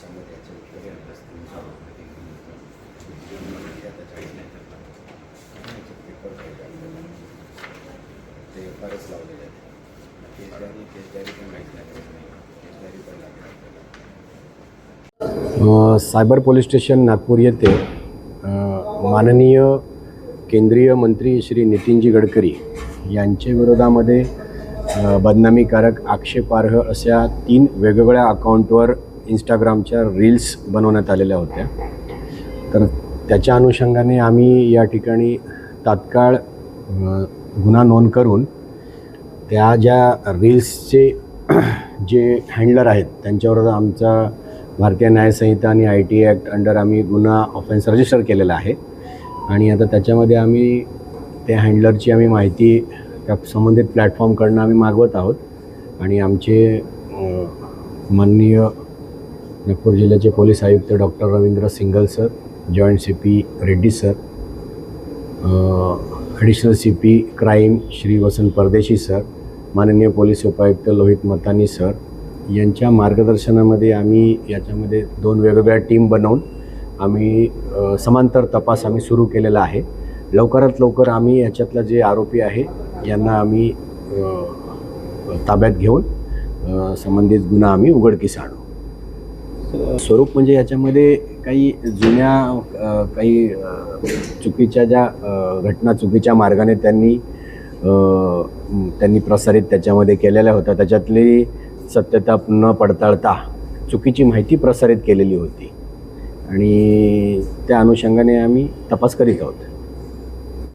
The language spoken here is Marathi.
सांगत याच्या उत्तर होतं. आता चाळीस नाही याच्यात पेपर पाहिजे आपल्याला ते फारच लावलेले आहेत केसदारी केसदारी पण माहीत नाही नाही पण लागेल आपल्याला. सायबर पोलीस स्टेशन नागपूर येथे माननीय केंद्रीय मंत्री श्री नितीनजी गडकरी यांच्या विरोधामध्ये बदनामीकारक आक्षेपार्ह अशा तीन वेगवेगळ्या अकाउंटवर इंस्टाग्रामच्या रील्स बनवण्यात आलेल्या होत्या. तर त्याच्या अनुषंगाने आम्ही या ठिकाणी तात्काळ गुन्हा नोंद करून त्या ज्या रील्सचे जे हँडलर आहेत त्यांच्यावर आमचा भारतीय न्यायसंहिता आणि आय टी ॲक्ट अंडर आम्ही गुन्हा ऑफेन्स रजिस्टर केलेला आहे. आणि आता त्याच्यामध्ये आम्ही त्या हँडलरची आम्ही माहिती त्या संबंधित प्लॅटफॉर्मकडनं आम्ही मागवत आहोत. आणि आमचे माननीय नागपूर जिल्ह्याचे पोलीस आयुक्त doctor Ravindra Singal sir joint C P Reddy sir additional C P crime Shri Vasant Pardeshi sir माननीय पोलीस उपायुक्त लोहित मतानी सर. यांच्या मार्गदर्शनामध्ये आम्ही याच्यामध्ये दोन वेगवेगळ्या टीम बनवून आम्ही समांतर तपास आम्ही सुरू केलेला आहे. लवकरात लवकर आम्ही याच्यातला जे आरोपी आहे यांना आम्ही ताब्यात घेऊन संबंधित गुन्हा आम्ही उघडकीस आणू. स्वरूप म्हणजे याच्यामध्ये काही जुन्या काही चुकीच्या ज्या घटना चुकीच्या मार्गाने त्यांनी त्यांनी प्रसारित त्याच्यामध्ये केलेल्या होत्या. त्याच्यातली सत्यता न पडताळता चुकीची माहिती प्रसारित केलेली होती. आणि त्या अनुषंगाने आम्ही तपास करीत आहोत.